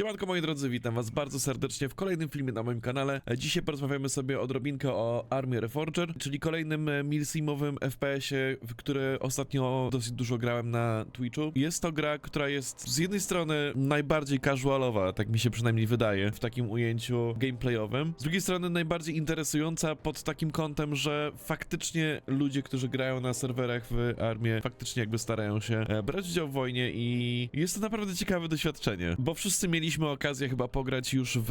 Siemanko moi drodzy, witam was bardzo serdecznie w kolejnym filmie na moim kanale. Dzisiaj porozmawiamy sobie odrobinkę o Armii Reforger, czyli kolejnym e, milsimowym FPS-ie, w który ostatnio dosyć dużo grałem na Twitchu. Jest to gra, która jest z jednej strony najbardziej casualowa, tak mi się przynajmniej wydaje, w takim ujęciu gameplayowym. Z drugiej strony najbardziej interesująca pod takim kątem, że faktycznie ludzie, którzy grają na serwerach w Armię, faktycznie jakby starają się e, brać udział w wojnie i jest to naprawdę ciekawe doświadczenie, bo wszyscy mieliśmy okazję chyba pograć już w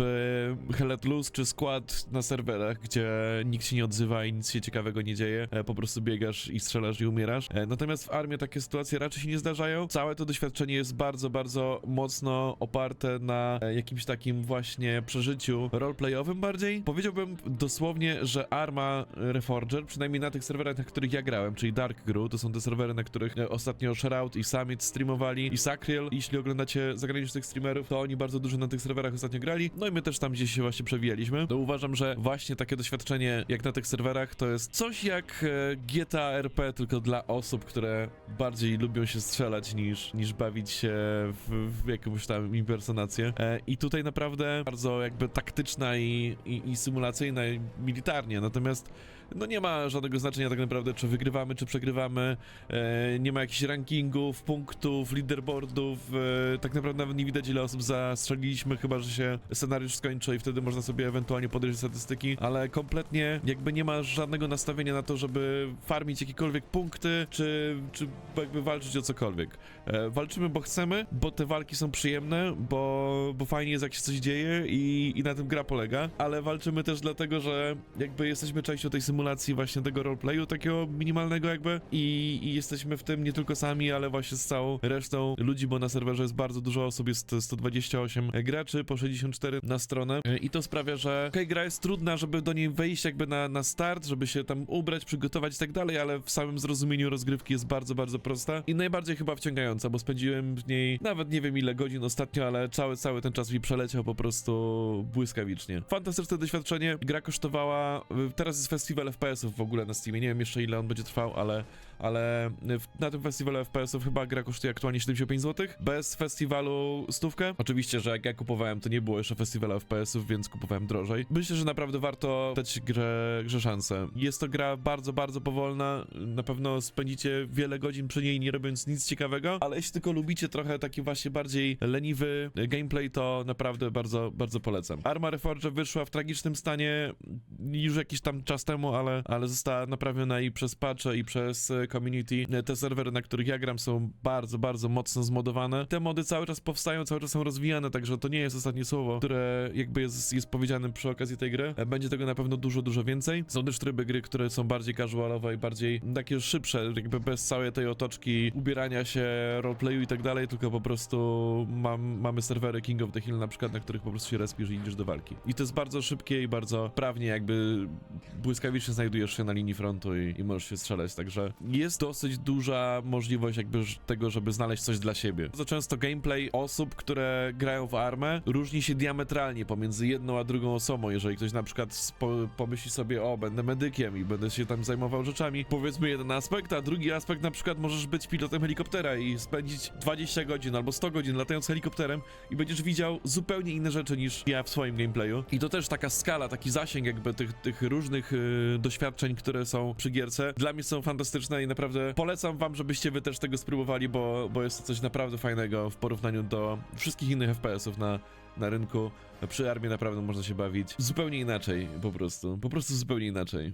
Hell Loose czy Squad na serwerach, gdzie nikt się nie odzywa i nic się ciekawego nie dzieje, e, po prostu biegasz i strzelasz i umierasz. E, Natomiast w Armii takie sytuacje raczej się nie zdarzają. Całe to doświadczenie jest bardzo, bardzo mocno oparte na e, jakimś takim właśnie przeżyciu roleplayowym bardziej. Powiedziałbym dosłownie, że Arma Reforger, przynajmniej na tych serwerach, na których ja grałem, czyli Dark Gru, to są te serwery, na których ostatnio Shroud i Summit streamowali i Sacriel. Jeśli oglądacie zagranicznych streamerów, to oni bardzo dużo na tych serwerach ostatnio grali. No i my też tam gdzieś się właśnie przewijaliśmy. To uważam, że właśnie takie doświadczenie jak na tych serwerach to jest coś jak e, GTA RP, tylko dla osób, które bardziej lubią się strzelać niż, niż bawić się w, w jakąś tam impersonację. E, I tutaj naprawdę bardzo jakby taktyczna i, i, i symulacyjna i militarnie. Natomiast no nie ma żadnego znaczenia tak naprawdę, czy wygrywamy, czy przegrywamy. E, nie ma jakichś rankingów, punktów, leaderboardów. Tak naprawdę nawet nie widać, ile osób zastrzeliliśmy, chyba że się scenariusz skończy i wtedy można sobie ewentualnie podejść statystyki, ale kompletnie jakby nie ma żadnego nastawienia na to, żeby farmić jakiekolwiek punkty, czy, czy jakby walczyć o cokolwiek. E, walczymy, bo chcemy, bo te walki są przyjemne, bo, bo fajnie jest, jak się coś dzieje i, i na tym gra polega, ale walczymy też dlatego, że jakby jesteśmy częścią tej symulacji właśnie tego roleplayu, takiego minimalnego jakby i, i jesteśmy w tym nie tylko sami, ale właśnie z całą resztą ludzi, bo na serwerze jest bardzo dużo osób, jest 128 graczy, po 64 na stronę. E, i to sprawia, że okej, gra jest trudna, żeby do niej wejść jakby na, na start, żeby się tam ubrać, przygotować i tak dalej, ale w samym zrozumieniu rozgrywki jest bardzo, bardzo prosta i najbardziej chyba wciągająca, bo spędziłem w niej nawet nie wiem ile godzin ostatnio, ale cały, cały ten czas mi przeleciał po prostu błyskawicznie. Fantastyczne doświadczenie, gra kosztowała, y, teraz jest festiwal FPS-ów w ogóle na Steamie, nie wiem jeszcze ile on będzie trwał, ale ale w, na tym festiwalu FPS-ów chyba gra kosztuje aktualnie 75 zł, bez festiwalu stówkę. Oczywiście, że jak ja kupowałem, to nie było jeszcze festiwalu FPS-ów, więc kupowałem drożej. Myślę, że naprawdę warto dać grze, grze szansę. Jest to gra bardzo, bardzo powolna, na pewno spędzicie wiele godzin przy niej nie robiąc nic ciekawego, ale jeśli tylko lubicie trochę taki właśnie bardziej leniwy gameplay, to naprawdę bardzo, bardzo polecam. Arma Reforge wyszła w tragicznym stanie już jakiś tam czas temu, ale, ale została naprawiona i przez patche i przez e, community. Te serwery, na których ja gram są bardzo, bardzo mocno zmodowane. Te mody cały czas powstają, cały czas są rozwijane, także to nie jest ostatnie słowo, które jakby jest, jest powiedziane przy okazji tej gry. E, Będzie tego na pewno dużo, dużo więcej. Są też tryby gry, które są bardziej casualowe i bardziej takie szybsze, jakby bez całej tej otoczki ubierania się, roleplayu i tak dalej, tylko po prostu mam, mamy serwery King of the Hill na przykład, na których po prostu się respisz i idziesz do walki. I to jest bardzo szybkie i bardzo prawnie jakby błyskawicznie znajdujesz się na linii frontu i, i możesz się strzelać, także jest dosyć duża możliwość jakby tego, żeby znaleźć coś dla siebie. Bardzo często gameplay osób, które grają w armę różni się diametralnie pomiędzy jedną a drugą osobą, jeżeli ktoś na przykład pomyśli sobie, o będę medykiem i będę się tam zajmował rzeczami, powiedzmy jeden aspekt, a drugi aspekt na przykład możesz być pilotem helikoptera i spędzić 20 godzin albo 100 godzin latając helikopterem i będziesz widział zupełnie inne rzeczy niż ja w swoim gameplayu. I to też taka skala, taki zasięg jakby tych, tych różnych y, doświadczeń, które są przy gierce, dla mnie są fantastyczne i naprawdę polecam wam, żebyście wy też tego spróbowali, bo, bo jest to coś naprawdę fajnego w porównaniu do wszystkich innych FPS-ów na, na rynku. Przy armii naprawdę można się bawić zupełnie inaczej, po prostu. Po prostu zupełnie inaczej.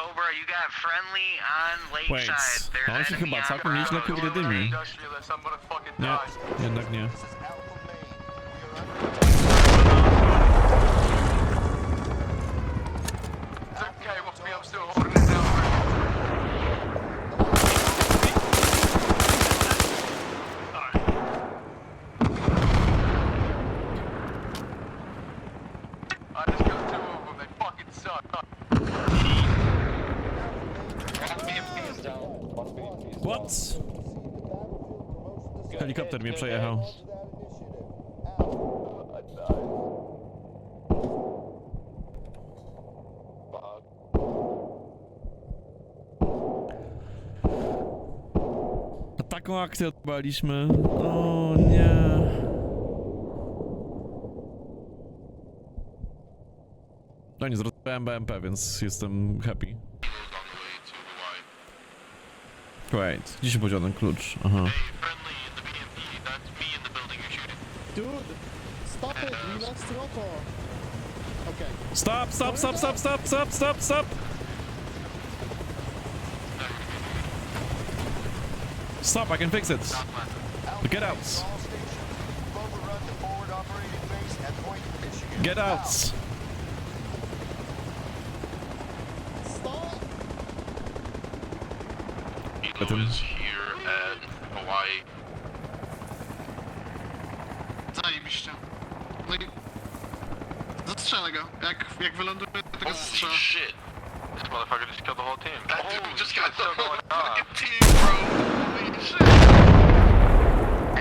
October, you got friendly on Lakeside. Wait, ale się chyba całkiem nieźle kurde dymi. Nie. Helikopter mnie przejechał. A taką akcję odbaliśmy. O nie. No nie, zrozumiałem BMP, więc jestem happy. Wait, gdzie się podział ten klucz? Aha. Dude, stop it. Relax, Roko. Okay. Stop, stop, stop, stop, stop, stop, stop, stop! Stop, I can fix it. Get out. Get out. Stop. Kilo is here at Hawaii. Zajebiście. No i... Zastrzelę go. Jak, jak wyląduje, to go Holy strzelę. shit. This motherfucker just killed the whole team. That Holy dude just shit, the whole going on. fucking team, bro. Holy shit.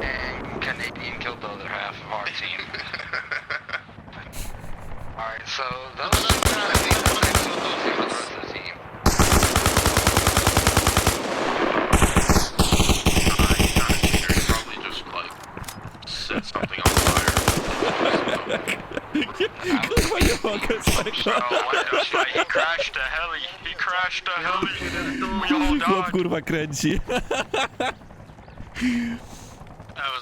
And Canadian killed the other half of our team. Alright, so those heli. We all Chłop kurwa kręci.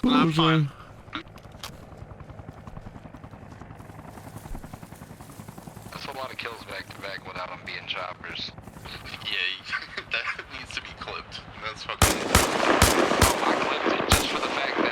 Boże. That's a lot of kills back to back without them being choppers. Yeah, that needs to be clipped. That's fucking. Oh, I clipped it just for the fact that